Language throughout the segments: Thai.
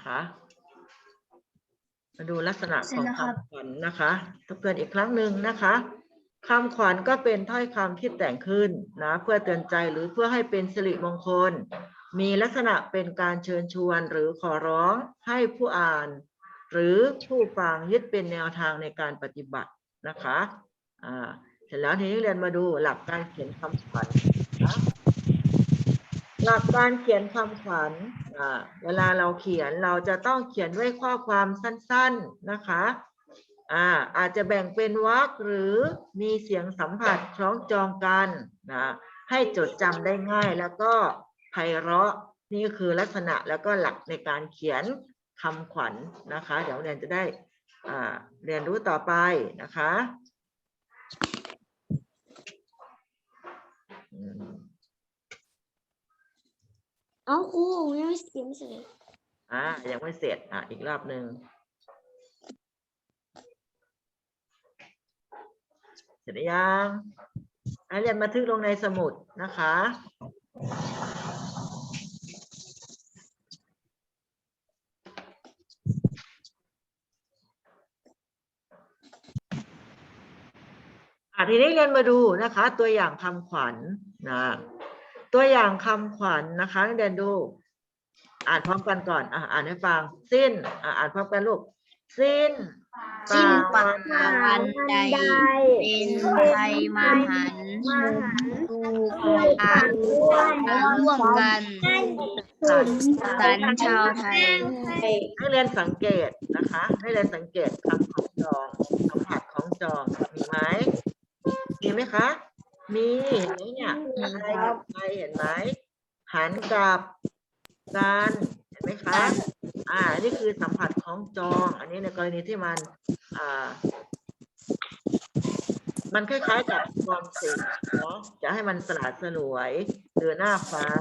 นะคะ มาดูลักษณะของคำขวัญนะคะทบทวนอีกครั้งหนึ่งนะคะคำขวัญก็เป็นถ้อยคำที่แต่งขึ้นนะเพื่อเตือนใจหรือเพื่อให้เป็นสิริมงคล มีลักษณะเป็นการเชิญชวนหรือขอร้องให้ผู้อ่าน หรือผู้ฟังยึดเป็นแนวทางในการปฏิบัตินะคะอ่าเสร็จแล้วทีนี้เรียนมาดูหลักการเขียนคำขวัญนะหลักการเขียนคำขวัญ เวลาเราเขียนเราจะต้องเขียนด้วยข้อความสั้น ๆนะคะอ่าอาจจะแบ่งเป็นวรรคหรือมีเสียงสัมผัสคล้องจองกันนะให้จดจำได้ง่ายแล้วก็ไพเราะนี่คือลักษณะแล้วก็หลักในการเขียนคำขวัญนะคะ เดี๋ยวเรียนจะได้เรียนรู้ต่อไปนะคะ เอาครูยังไม่เสียงเสร็จอ่ายังไม่เสร็จอะอีกรอบหนึ่งเสร็จหรือยังอะเรียนบันทึกลงในสมุดนะคะอะทีนี้เรียนมาดูนะคะ ตัวอย่างคำขวัญนะ ตัวอย่างคำขวัญนะคะเรียนดู อ่านพร้อมกันก่อนอะอ่านให้ฟัง สิ้นอะอ่านพร้อมกันลูก สิ้นสิ้นปะปาวันใดเป็นไทยมหันตูกอาร่วมกันสรรชาวไทยให้เรียนสังเกตนะคะ ให้เรียนสังเกตคำของจองสัมผัสของจองมีไหมมีไหมคะ มีเห็นไหมเนี่ยใครกับใครเห็นไหมหันกับกันเห็นไหมคะ อ่า นี่คือสัมผัสของจอง อันนี้ในกรณีที่มัน อ่า มันคล้ายๆกับกรสิเนาะจะให้มันสลาดสลวยหรือหน้าฟัง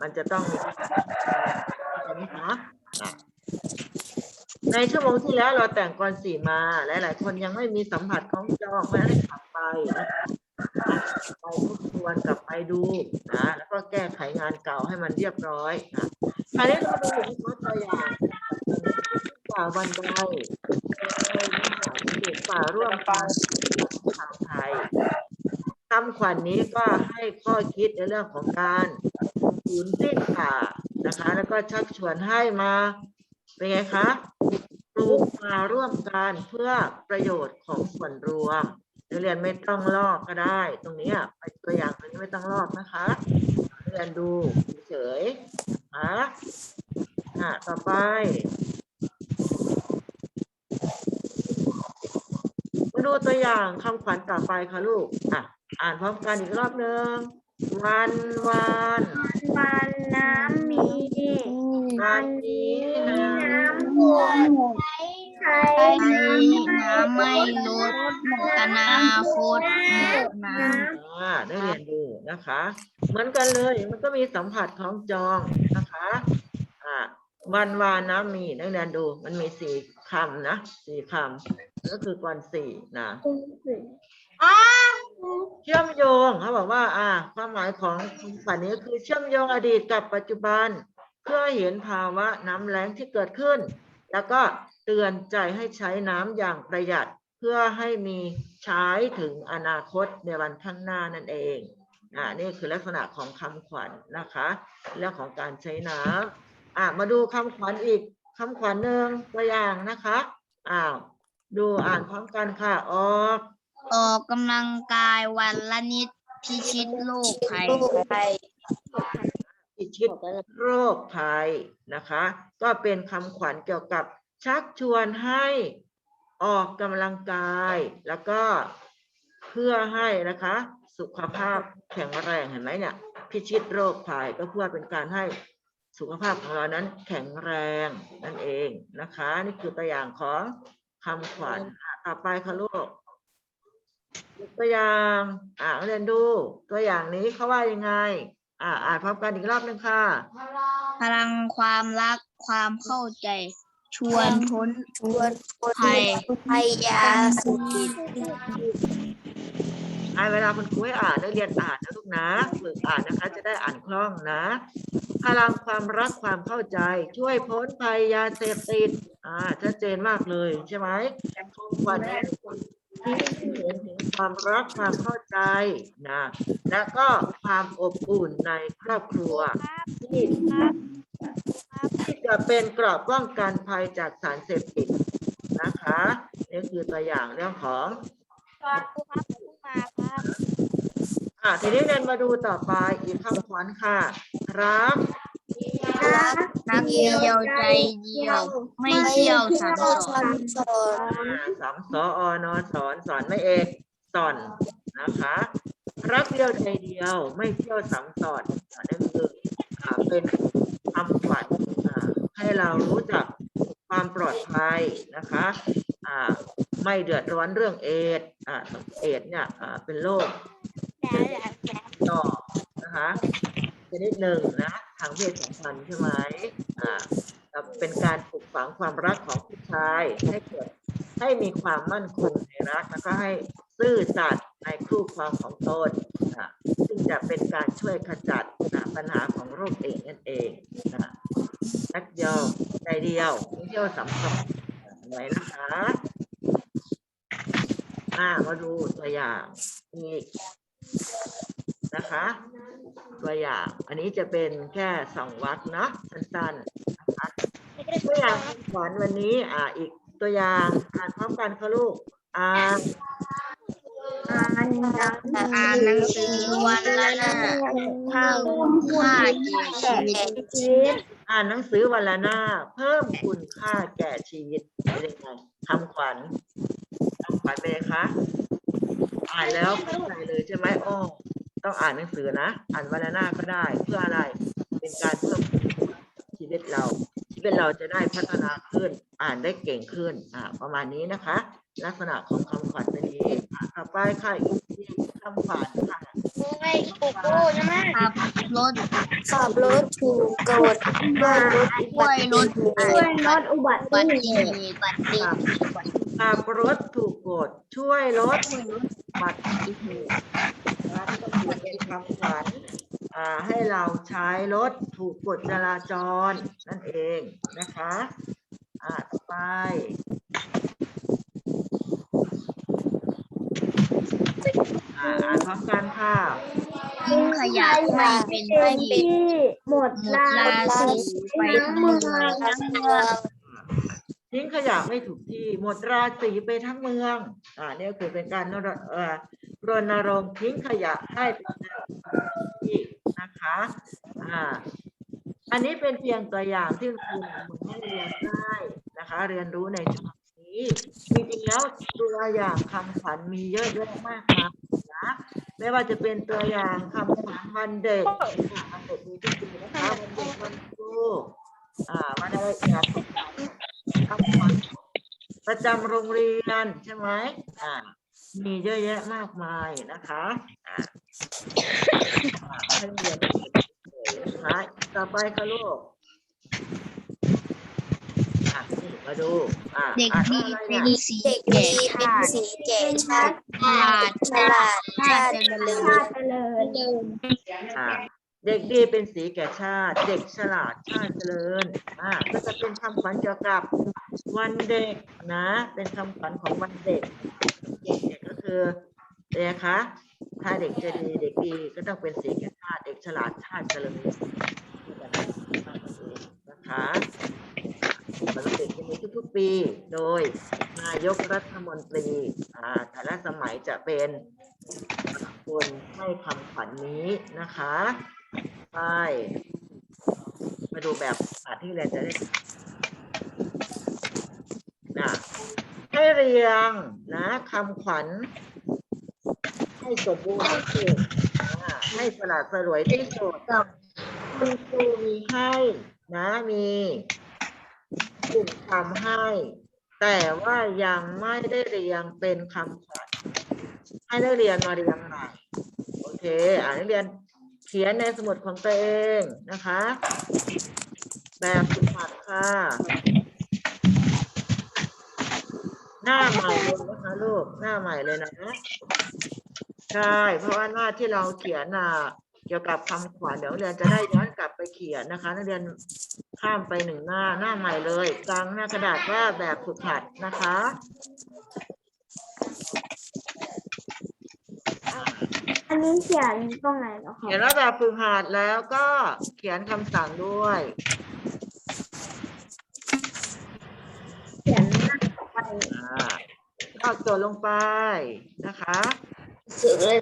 มันจะต้องมีเห็นไหมคะอะในชั่วโมงที่แล้วเราแต่งกรสีมา หลายๆคนยังไม่มีสัมผัสของจองเพราะฉะนั้นให้กลับไปนะคะ ไปทบทวนกลับไปดูนะแล้วก็แก้ไขงานเก่าให้มันเรียบร้อยนะคราวนี้เราดูหัวข้อตัวอย่างป่าวันใดเด็กป่าร่วมกันทางไทยคำขวัญนนี้ก็ให้ข้อคิดในเรื่องของการสูญสิ้นป่านะคะ แล้วก็ชักชวนให้มาเป็นไงคะปลูกป่าร่วมกันเพื่อประโยชน์ของส่วนรวม นักเรียนไม่ต้องลอกก็ได้ ตรงนี้อะไปตัวอย่างตรงนี้ไม่ต้องลอกนะคะนักเรียนดูเฉยๆอะอะต่อไปมาดูตัวอย่างคำขวัญต่อไปค่ะลูกอะอ่านพร้อมกันอีกรอบหนึ่งวันวานวันน้ำมีวันนี้นะน้ำท่วมใครไทยน้ำไม่ลด อนาคตหมดน้ำอ่าได้เรียนดูนะคะ เหมือนกันเลยมันก็มีสัมผัสของจองนะคะอ่าวันวานนะมีได้เรียนดู มันมีสี่คำนะสี่คำก็คือกวนสี่นะเชื่อมโยงเขาบอกว่า อ่า ความหมายของคำขวัญนี้ก็คือเชื่อมโยงอดีตกับปัจจุบัน เพื่อเห็นภาวะน้ำแล้งที่เกิดขึ้น แล้วก็เตือนใจให้ใช้น้ำอย่างประหยัด เพื่อให้มีใช้ถึงอนาคตในวันข้างหน้านั่นเองอ่านี่คือลักษณะของคำขวัญนะคะเรื่องของการใช้น้ำอ่ามาดูคำขวัญอีกคำขวัญหนึ่งตัวอย่างนะคะอ้าวดูอ่านพร้อมกันค่ะออกออกกำลังกายวันละนิดพิชิตโลกภัยพิชิตโรคภัยนะคะ ก็เป็นคำขวัญเกี่ยวกับชักชวนให้ ออกกำลังกายแล้วก็เพื่อให้นะคะ สุขภาพแข็งแรงเห็นไหมเนี่ย พิชิตโรคภัยก็เพื่อเป็นการให้สุขภาพของเรานั้นแข็งแรงนั่นเองนะคะ นี่คือตัวอย่างของคำขวัญอะต่อไปค่ะลูกตัวอย่างอ่าเรียนดู ตัวอย่างนี้เขาว่ายังไง อ่าอ่านพร้อมกันอีกรอบหนึ่งค่ะ พลังความรักความเข้าใจ ชวนพ้นชวนภัยพยาสุติดอ่าเวลาคุณครูให้อ่านนักเรียนอ่านนะลูกนะฝึกอ่านนะคะ จะได้อ่านคล่องนะพลังความรักความเข้าใจ ช่วยพ้นภัยยาเสพติดอ่าชัดเจนมากเลยใช่ไหมของขวัญนี้ที่เห็นถึงความรักความเข้าใจนะแล้วก็ความอบอุ่นในครอบครัวที่ ที่จะเป็นกรอบป้องกันภัยจากสารเสพติดนะคะนี่คือตัวอย่างเรื่องของอ่าทีนี้เรียนมาดูต่อไปอีกคำขวัญค่ะ รักรักเดียวใจเดียว ไม่เชี่ยวสังสอนอ่าสองสออนอสอนสอนไม่เอกสอนนะคะ รักเดียวใจเดียว ไม่เที่ยวสังสอนอันนั่นคืออ่า เป็นคำขวัญให้เรารู้จักความปลอดภัยนะคะไม่เดือดร้อนเรื่องเอดส์อ่าเอดส์เนี่ยเป็นโรคต่อนะคะชนิดหนึ่งนะทางเพศสัมพันธ์ใช่ไหมอ่าเป็นการปลูกฝังความรักของผู้ชาย ให้เกิดให้มีความมั่นคงในรักแล้วก็ให้ซื่อสัตย์ในคู่ครองของตนนะ ซึ่งจะเป็นการช่วยขจัดนะปัญหาของโรคเอดนั่นเองนะรักเดียวใจเดียวไม่เที่ยวสัมพันธ์ไหนนะคะอ่ามาดูตัวอย่างอีกนะคะ ตัวอย่าง อันนี้จะเป็นแค่สองวรรคเนาะสั้นๆนะคะตัวอย่างคำขวัญวันนี้อ่าอีกตัวอย่างอ่านพร้อมกันค่ะลูกอ่า นอ่านหนังสือวันละหน้าเท่าค่าแก่ชีวิต อ่านหนังสือวันละหน้า เพิ่มคุณค่าแก่ชีวิตเป็นยังไงคำขวัญคำขวัญเป็นไงคะอ่านแล้วเข้าใจเลยใช่ไหมอ้อต้องอ่านหนังสือนะ อ่านวันละหน้าก็ได้ เพื่ออะไร เป็นการเพิ่มชีวิตเราชีวิตเราจะได้พัฒนาขึ้น อ่านได้เก่งขึ้น อ่า ประมาณนี้นะคะ ลักษณะของคำขวัญเป็นนี้อะต่อไปค่ะอีกทีคำขวัญค่ะขับรถสอบรถถูกกดมาช่วยลดช่วยลดอุบัอุบัติเหตุตุอุบัติเหตุขับรถถูกกฎช่วยลดอุบัติเหตุนะก็คือเป็นคำขวัญอ่าให้เราใช้รถถูกกฎจราจรนั่นเองนะคะ อ่าต่อไป อ่านพร้อมกันค่ะ ทิ้งขยะไม่เป็นที่ หมดหมดราศีไปทั้งเมืองทั้งเมืองทิ้งขยะไม่ถูกที่ หมดราศีไปทั้งเมือง อ่าเนี่ยคือเป็นการนรเอ่อรณรงค์ทิ้งขยะให้เป็นที่นะคะ อ่า อันนี้เป็นเพียงตัวอย่างที่คุณให้เรียนได้นะคะ เรียนรู้ในช่วงนี้จริงๆแล้วตัวอย่างคำขวัญมีเยอะแยะมากมายนะ ไม่ว่าจะเป็นตัวอย่างคำขวัญวันเด็กอ่าวันเด็กมีทุกปีนะคะวันเด็กวันครูอ่าวันอะไรอีกอะคำขวัญประจำโรงเรียนใช่ไหมอ่ามีเยอะแยะมากมายนะคะอ่าให้เรียนนะคะต่อไปค่ะลูก อะนี่มาดูอ่าเด็กอ่านดีว่าอะไรเป็เนี่ยนสีเด็กแก่ดีเป็ชานติสีแก่ชาติฉลาดฉลาดชาติเจริญอ่าเด็กดีเป็นสีแก่ชาติ เด็กฉลาดชาติเจริญอ่าก็จะเป็นคำขวัญเกี่ยวกับวันเด็กนะ เป็นคำขวัญของวันเด็ก เด็กๆก็คือเด็กคะถ้าเด็กจะดีเด็กดีก็ต้องเป็นสีแก่ชาติ เด็กฉลาดชาติเจริญนะคะ วันเด็กจะมีทุกๆปี โดยนายกรัฐมนตรีแต่ละสมัยจะเป็นคนให้คำขวัญนี้นะคะไปมาดูแบบสาธิตเรียนจะได้นะให้เรียงนะคำขวัญ ให้สมบูรณ์ที่สุดให้สละสลวยที่สุดคุณครูมีให้นะมี กลุ่มคำให้ แต่ว่ายังไม่ได้เรียงเป็นคำขวัญให้นักเรียนมาเรียงใหม่โอเคอ่านักเรียนเขียนในสมุดของตัวเองนะคะ แบบฝึกหัดค่ะ หน้าใหม่เลยนะคะลูกหน้าใหม่เลยนะใช่เพราะว่าหน้าที่เราเขียนน่ะเกี่ยวกับคำขวัญเดี๋ยวนักเรียนจะได้ย้อนกลับไปเขียนนะคะ นักเรียน ข้ามไปหนึ่งหน้าหน้าใหม่เลยกลางหน้ากระดาษว่าแบบฝึกหัดนะคะอันนี้เขียนตรงไหนเหรอคะเขียนว่าแบบฝึกหัดแล้วก็เขียนคำสั่งด้วย เขียนหน้าต่อไปอ่าลอกโจทย์ลงไปนะคะ สื่อเลย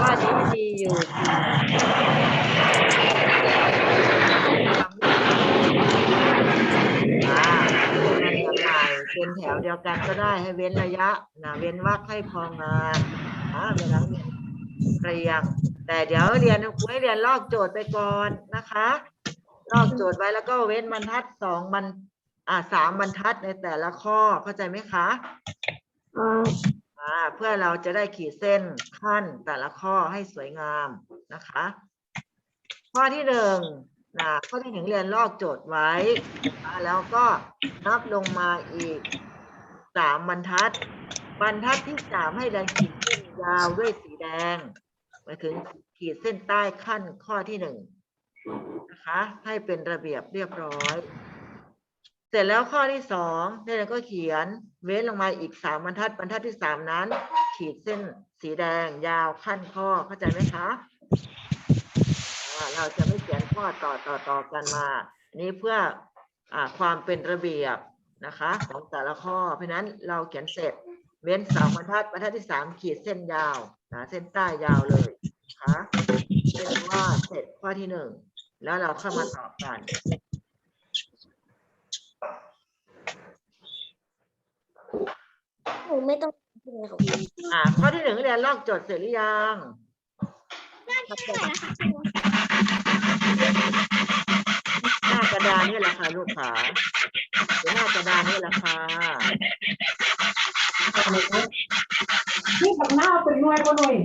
ว่านี้มีอยู่อ่าเรียงใหม่เป็นแถวเดียวกันก็ได้ให้เว้นระยะนะเว้นวรรคให้พองานอ่า เวลาเรียนเรียง แต่เดี๋ยวเรียนครูให้เรียนลอกโจทย์ไปก่อนนะคะ ลอกโจทย์ไว้แล้วก็เว้นบรรทัดสองบรรอ่าสามบรรทัดในแต่ละข้อเข้าใจไหมคะอ่าเพื่อเราจะได้ขีดเส้นขั้นแต่ละข้อให้สวยงามนะคะ ข้อที่หนึ่งนะข้อที่หนึ่งเรียนลอกโจทย์ไว้ แล้วก็นับลงมาอีกสามบรรทัด บรรทัดที่สามให้เรียนขีดเส้นยาวด้วยสีแดงหมายถึงขีดเส้นใต้ขั้นข้อที่หนึ่งนะคะ ให้เป็นระเบียบเรียบร้อย เสร็จแล้วข้อที่สองนักเรียนก็เขียนเว้นลงมาอีกสามบรรทัดบรรทัดที่สามนั้น ขีดเส้นสีแดงยาวขั้นข้อเข้าใจไหมคะเราจะไม่เขียนข้อต่อต่อต่อกันมาอันนี้เพื่ออความเป็นระเบียบนะคะ ของแต่ละข้อเพราะนั้นเราเขียนเสร็จ เว้นสามบรรทัดบรรทัดที่สามขีดเส้นยาวนะเส้นใต้ยาวเลยนะคะเป็นว่าเสร็จข้อที่หนึ่งแล้วเราเข้ามาตอบกันหนูไม่ต้องกินครับอ่าข้อที่หนึ่งเรียนลอกโจทย์เสร็จหรือยังหน้ากระดานนี่แหละค่ะลูกขาเดี๋ยวหน้ากระดานนี่แหละค่ะ นี่ผักหน้าเป็นหน่วยก็หน่วย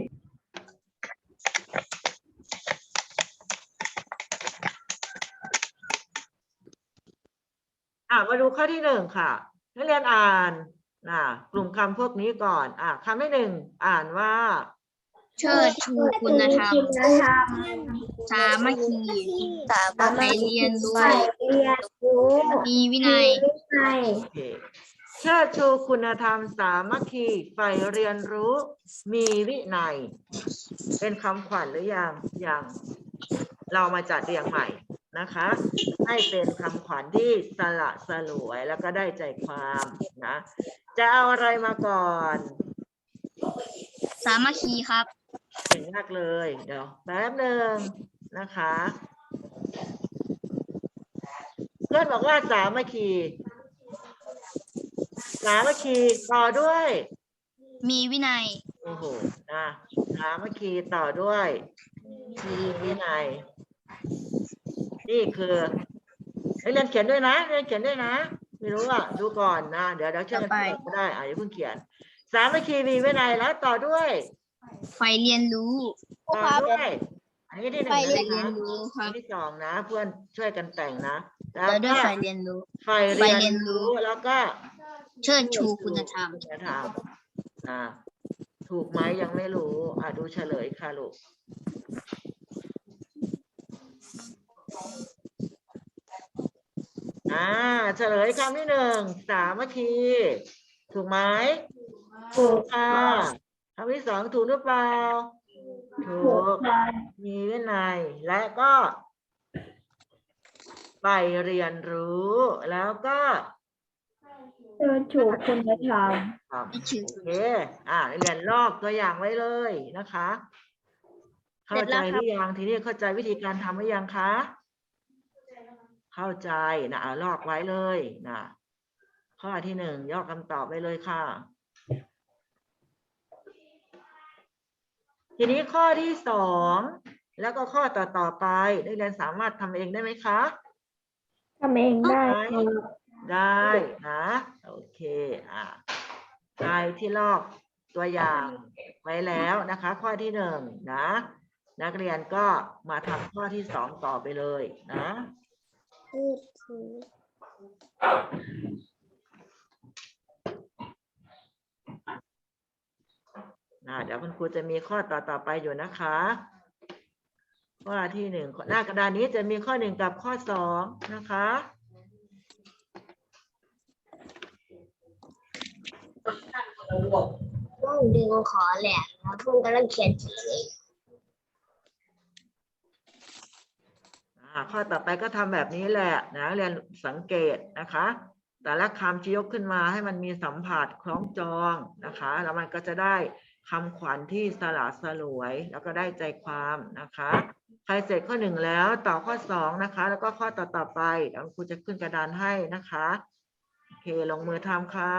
อ่ามาดูข้อที่หนึ่งค่ะนักเรียนอ่านนะกลุ่มคำพวกนี้ก่อน อ่าคำที่หนึ่งอ่านว่า เชิดชูคุณธรรมคุณธรรมสามัคคีสามัคคีเรียนรู้ไปเรียนรู้มีวินัยมีวินัยโอเค เชิดชูคุณธรรมสามัคคีใฝ่เรียนรู้มีวินัย เป็นคำขวัญหรือยังยังเรามาจัดเรียงใหม่นะคะ ให้เป็นคำขวัญที่สละสลวยแล้วก็ได้ใจความนะ จะเอาอะไรมาก่อน สามัคคีครับเก่งมากเลย เดี๋ยวแป๊บหนึ่งนะคะ เพื่อนบอกว่าสามัคคี สามัคคีต่อด้วย มีวินัย โอ้โหนะสามัคคีต่อด้วยมีวินัย นี่คือให้เรียนเขียนด้วยนะเรียนเขียนด้วยนะ ไม่รู้อะ ดูก่อนนะ เดี๋ยวเดี๋ยวช่วยกันต่อไปเขียนก็ได้ อะอย่าเพิ่งเขียน สามัคคีมีวินัยแล้วต่อด้วย ไฟเรียนรู้ต่อด้วย อันนี้ที่หนึ่งไฟนะเรียคะนรู้คอัรันบที่สองนะ เพื่อนช่วยกันแต่งนะ แล้วด้วยไฟเรียนรู้ ไฟไฟเรีเรียยนนรู้รู้ แล้วก็ เชิดชูคุณธรรม คุณธรรมอ่าถูกไหมยังไม่รู้ อ่าดูเฉลยค่ะลูกอ่าเฉลยคำที่หนึ่งสามัคคีถูกไหมถูกค่ะคำที่สองถูกหรือเปล่าถูถูกกมีวินัยและก็ ไปเรียนรู้แล้วก็ เชิดชูคุณธรรมครับไม่ชื่อโอเคอ่าเรียนลอกตัวอย่างไว้เลยนะคะ เข้าเสร็จใจแล้วหครับรือยังทีนี้เข้าใจวิธีการทำหรือยังคะเข้าใจนะเอาลอกไว้เลยนะข้อที่หนึ่งยอกคำตอบไว้เลยค่ะ ทีนี้ข้อที่สองแล้วก็ข้อต่อต่อๆไปได้เรียนสามารถทำเองได้ไหมคะทำเองได้ได้ ได้นะโอเคอะใครที่ลอกตัวอย่างไว้แล้วนะคะ ข้อที่หนึ่งนะ นักเรียนก็มาทำข้อที่สองต่อไปเลยนะนะเดี๋ยวคุณครูจะมีข้อต่อต่อไปอยู่นะคะข้อที่หนึ่งหน้ากระดานนี้จะมีข้อหนึ่งกับข้อสองนะคะ ต้องดึงขอแหละแล้วเพิ่งกำลังเขียนสีอ่าข้อต่อไปก็ทำแบบนี้แหละนะเรียนสังเกตนะคะ แต่ละคำจะยกขึ้นมาให้มันมีสัมผัสคล้องจองนะคะ แล้วมันก็จะได้คำขวัญที่สละสลวย แล้วก็ได้ใจความนะคะ ใครเสร็จข้อหนึ่งแล้วต่อข้อสองนะคะ แล้วก็ข้อต่อต่อไปเดี๋ยวครูจะขึ้นกระดานให้นะคะ โอเค ลงมือทำค่ะ